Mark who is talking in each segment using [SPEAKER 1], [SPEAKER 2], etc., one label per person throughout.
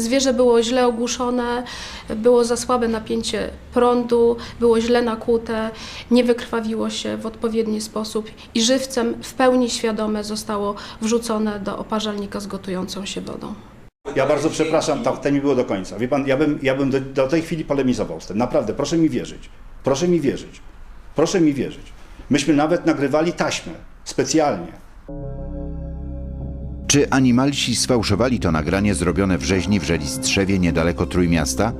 [SPEAKER 1] Zwierzę było źle ogłuszone, było za słabe napięcie prądu, było źle nakute, nie wykrwawiło się w odpowiedni sposób i żywcem w pełni świadome zostało wrzucone do oparzalnika z gotującą się wodą.
[SPEAKER 2] Ja bardzo przepraszam, tak, to nie było do końca. Wie pan, ja bym, ja bym do, do tej chwili polemizował z tym. Naprawdę, proszę mi wierzyć. Proszę mi wierzyć. Proszę mi wierzyć. Myśmy nawet nagrywali taśmę. Specjalnie.
[SPEAKER 3] Czy animalsi sfałszowali to nagranie zrobione w rzeźni w Żelistrzewie niedaleko Trójmiasta?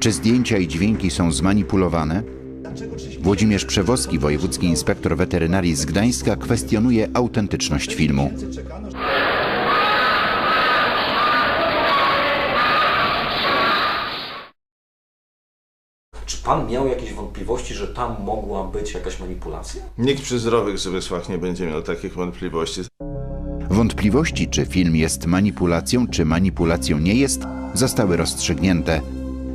[SPEAKER 3] Czy zdjęcia i dźwięki są zmanipulowane? Włodzimierz Przewoski, wojewódzki inspektor weterynarii z Gdańska, kwestionuje autentyczność filmu.
[SPEAKER 4] Czy pan miał jakieś wątpliwości, że tam mogła być jakaś manipulacja?
[SPEAKER 5] Nikt przy zdrowych zmysłach nie będzie miał takich wątpliwości.
[SPEAKER 3] Wątpliwości, czy film jest manipulacją, czy manipulacją nie jest, zostały rozstrzygnięte.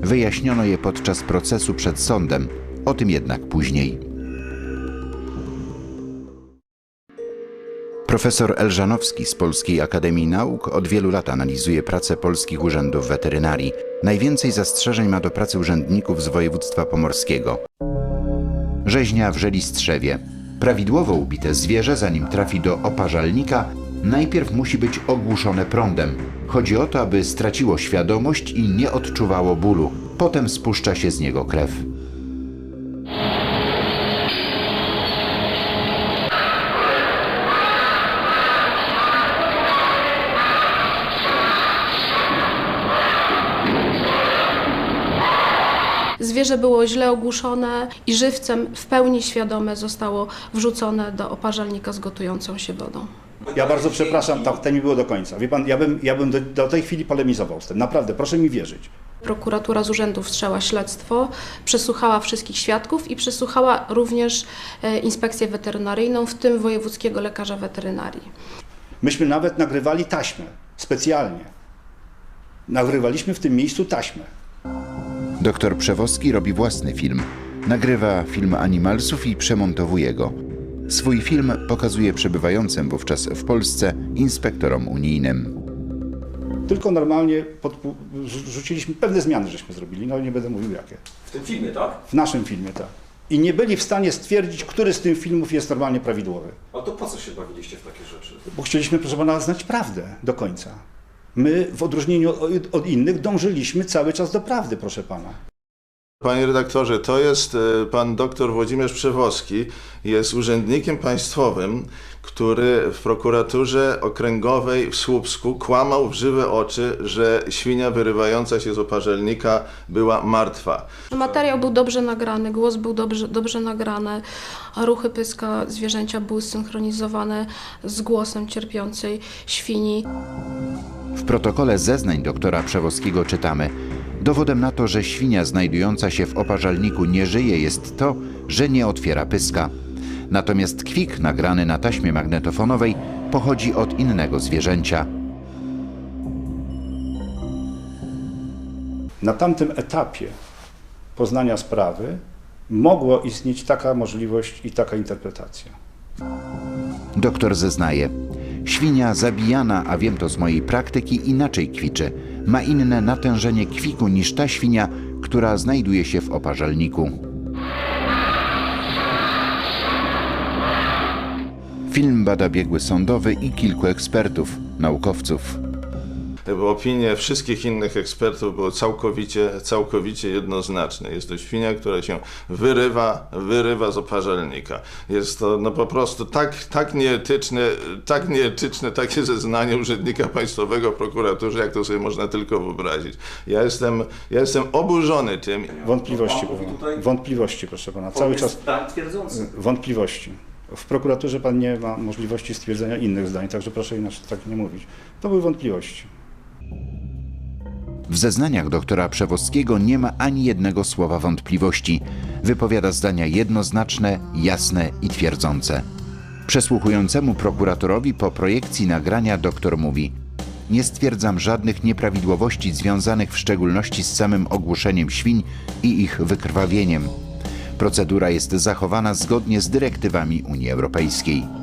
[SPEAKER 3] Wyjaśniono je podczas procesu przed sądem, o tym jednak później. Profesor Elżanowski z Polskiej Akademii Nauk od wielu lat analizuje pracę polskich urzędów weterynarii. Najwięcej zastrzeżeń ma do pracy urzędników z województwa pomorskiego. Rzeźnia w Żelistrzewie. Prawidłowo ubite zwierzę, zanim trafi do oparzalnika, najpierw musi być ogłuszone prądem. Chodzi o to, aby straciło świadomość i nie odczuwało bólu. Potem spuszcza się z niego krew.
[SPEAKER 1] Zwierzę było źle ogłuszone i żywcem w pełni świadome zostało wrzucone do oparzalnika z gotującą się wodą.
[SPEAKER 2] Ja bardzo przepraszam, tak, to nie było do końca. Wie pan, ja bym, ja bym do, do tej chwili polemizował z tym. Naprawdę, proszę mi wierzyć.
[SPEAKER 1] Prokuratura z urzędu wszczęła śledztwo, przesłuchała wszystkich świadków i przesłuchała również e, inspekcję weterynaryjną, w tym wojewódzkiego lekarza weterynarii.
[SPEAKER 2] Myśmy nawet nagrywali taśmę. Specjalnie. Nagrywaliśmy w tym miejscu taśmę.
[SPEAKER 3] Doktor Przewoski robi własny film. Nagrywa film Animalsów i przemontowuje go. Swój film pokazuje przebywającym wówczas w Polsce inspektorom unijnym.
[SPEAKER 2] Tylko normalnie podpu- rzuciliśmy pewne zmiany, żeśmy zrobili, no nie będę mówił jakie.
[SPEAKER 4] W tym filmie, tak?
[SPEAKER 2] W naszym filmie, tak. I nie byli w stanie stwierdzić, który z tych filmów jest normalnie prawidłowy.
[SPEAKER 4] A to po co się bawiliście w takie rzeczy?
[SPEAKER 2] Bo chcieliśmy, proszę pana, znać prawdę do końca. My, w odróżnieniu od, od innych, dążyliśmy cały czas do prawdy, proszę pana.
[SPEAKER 5] Panie redaktorze, to jest e, pan doktor Włodzimierz Przewoski, jest urzędnikiem państwowym, który w prokuraturze okręgowej w Słupsku kłamał w żywe oczy, że świnia wyrywająca się z oparzelnika była martwa.
[SPEAKER 1] Materiał był dobrze nagrany, głos był dobrze, dobrze nagrany, a ruchy pyska zwierzęcia były synchronizowane z głosem cierpiącej świni.
[SPEAKER 3] W protokole zeznań doktora Przewoskiego czytamy: Dowodem na to, że świnia znajdująca się w oparzalniku nie żyje, jest to, że nie otwiera pyska. Natomiast kwik nagrany na taśmie magnetofonowej pochodzi od innego zwierzęcia.
[SPEAKER 2] Na tamtym etapie poznania sprawy mogło istnieć taka możliwość i taka interpretacja.
[SPEAKER 3] Doktor zeznaje: Świnia zabijana, a wiem to z mojej praktyki, inaczej kwiczy. Ma inne natężenie kwiku niż ta świnia, która znajduje się w oparzalniku. Film bada biegły sądowy i kilku ekspertów, naukowców.
[SPEAKER 5] Bo Opinie wszystkich innych ekspertów było całkowicie, całkowicie jednoznaczne. Jest to świnia, która się wyrywa, wyrywa z oparzelnika. Jest to no po prostu tak, tak nieetyczne, tak nieetyczne takie zeznanie urzędnika państwowego w prokuraturze, jak to sobie można tylko wyobrazić. Ja jestem, ja jestem oburzony tym.
[SPEAKER 2] Wątpliwości,
[SPEAKER 4] Pan
[SPEAKER 2] Wątpliwości, proszę pana. Cały czas
[SPEAKER 4] zdań twierdzący.
[SPEAKER 2] wątpliwości. W prokuraturze pan nie ma możliwości stwierdzenia innych zdań, także proszę inaczej tak nie mówić. To były wątpliwości.
[SPEAKER 3] W zeznaniach doktora Przewoskiego nie ma ani jednego słowa wątpliwości. Wypowiada zdania jednoznaczne, jasne i twierdzące. Przesłuchującemu prokuratorowi po projekcji nagrania doktor mówi: Nie stwierdzam żadnych nieprawidłowości związanych w szczególności z samym ogłuszeniem świń i ich wykrwawieniem. Procedura jest zachowana zgodnie z dyrektywami Unii Europejskiej.